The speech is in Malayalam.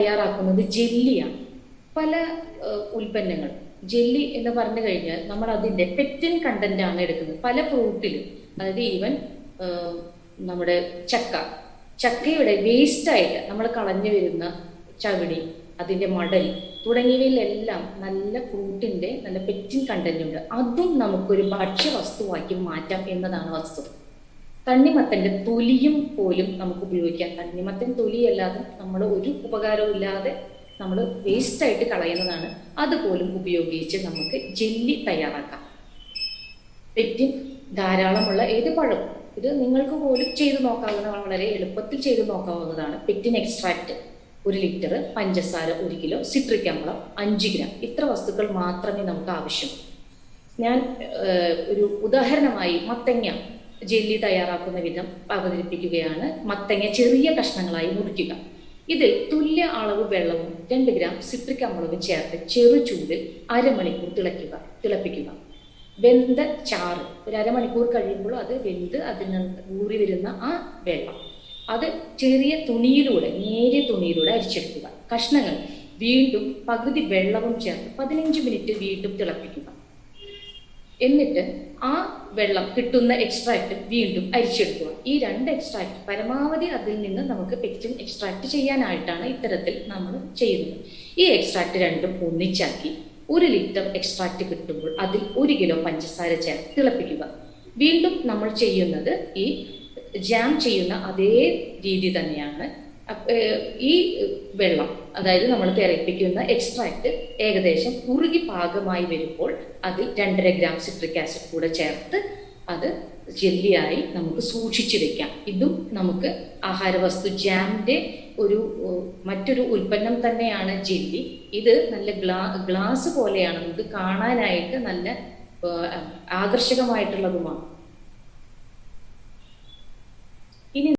തയ്യാറാക്കുന്നത് ജെല്ലിയാണ്. പല ഉൽപ്പന്നങ്ങൾ ജെല്ലി എന്ന് പറഞ്ഞു കഴിഞ്ഞാൽ നമ്മൾ അതിന്റെ പെറ്റിൻ കണ്ടന്റ് ആണ് എടുക്കുന്നത്. പല ഫ്രൂട്ടിലും അതായത് ഈവൻ നമ്മുടെ ചക്ക. ചക്കയുടെ വേസ്റ്റായിട്ട് നമ്മൾ കളഞ്ഞു വരുന്ന ചവിടി അതിന്റെ മടൽ തുടങ്ങിയവയിലെല്ലാം നല്ല ഫ്രൂട്ടിന്റെ നല്ല പെറ്റിൻ കണ്ടന്റ് ഉണ്ട്. അതും നമുക്കൊരു ഭക്ഷ്യവസ്തുവാക്കി മാറ്റാം എന്നതാണ് വസ്തുത തണ്ണിമത്തന്റെ തൊലിയും പോലും നമുക്ക് ഉപയോഗിക്കാം. തണ്ണിമത്തൻ തൊലിയല്ലാതെ നമ്മൾ ഒരു ഉപകാരവും ഇല്ലാതെ നമ്മൾ വേസ്റ്റ് ആയിട്ട് കളയുന്നതാണ്. അതുപോലും ഉപയോഗിച്ച് നമുക്ക് ജെല്ലി തയ്യാറാക്കാം. പെറ്റിൻ ധാരാളമുള്ള ഏത് പഴം? ഇത് നിങ്ങൾക്ക് പോലും ചെയ്തു നോക്കാവുന്ന വളരെ എളുപ്പത്തിൽ ചെയ്തു നോക്കാവുന്നതാണ്. പെറ്റിൻ എക്സ്ട്രാക്റ്റ് ഒരു ലിറ്റർ പഞ്ചസാര ഒരു കിലോ സിട്രിക് അമ്ലം അഞ്ച് ഗ്രാം. ഇത്ര വസ്തുക്കൾ മാത്രമേ നമുക്ക് ആവശ്യം ഞാൻ ഒരു ഉദാഹരണമായി മത്തങ്ങ ജെല്ലി തയ്യാറാക്കുന്ന വിധം അവതരിപ്പിക്കുകയാണ്. മത്തങ്ങ ചെറിയ കഷ്ണങ്ങളായി മുറിക്കുക. ഇതിൽ തുല്യ അളവ് വെള്ളവും രണ്ട് ഗ്രാം സിട്രിക് അമ്ലവും ചേർത്ത് ചെറു ചൂടിൽ അരമണിക്കൂർ തിളയ്ക്കുക തിളപ്പിക്കുക. വെന്ത ചാറ്. ഒരു അരമണിക്കൂർ കഴിയുമ്പോൾ അത് വെന്ത് അതിൽ നിന്ന് ഊറി വരുന്ന ആ വെള്ളം. അത് ചെറിയ തുണിയിലൂടെ നേരിയ തുണിയിലൂടെ അരിച്ചെടുക്കുക. കഷ്ണങ്ങൾ വീണ്ടും പകുതി വെള്ളവും ചേർത്ത് പതിനഞ്ച് മിനിറ്റ് വീണ്ടും തിളപ്പിക്കുക. എന്നിട്ട് ആ വെള്ളം കിട്ടുന്ന എക്സ്ട്രാക്ട് വീണ്ടും അരിച്ചെടുക്കുക. ഈ രണ്ട് എക്സ്ട്രാക്ട് പരമാവധി അതിൽ നിന്ന് നമുക്ക് പെക്റ്റിൻ എക്സ്ട്രാക്ട് ചെയ്യാനായിട്ടാണ് ഇത്തരത്തിൽ നമ്മൾ ചെയ്യുന്നത്. ഈ എക്സ്ട്രാക്ട് രണ്ടും ഒന്നിച്ചാക്കി ഒരു ലിറ്റർ എക്സ്ട്രാക്ട് കിട്ടുമ്പോൾ അതിൽ ഒരു കിലോ പഞ്ചസാര ചേർത്ത് തിളപ്പിക്കുക. വീണ്ടും നമ്മൾ ചെയ്യുന്നത് ഈ ജാം ചെയ്യുന്ന അതേ രീതി തന്നെയാണ് ഈ വെള്ളം അതായത് നമ്മൾ തിരപ്പിക്കുന്ന എക്സ്ട്രാക്ട് ഏകദേശം കുറുകി പാകമായി വരുമ്പോൾ അതിൽ രണ്ടര ഗ്രാം സിട്രിക് ആസിഡ് കൂടെ ചേർത്ത് അത് ജെല്ലിയായി നമുക്ക് സൂക്ഷിച്ചു വെക്കാം. ഇതും നമുക്ക് ആഹാരവസ്തു ജാമിന്റെ ഒരു മറ്റൊരു ഉൽപ്പന്നം തന്നെയാണ് ജെല്ലി. ഇത് നല്ല ഗ്ലാ ഗ്ലാസ് പോലെയാണ്. നമുക്ക് കാണാനായിട്ട് നല്ല ആകർഷകമായിട്ടുള്ളതുമാണ്. ഇനി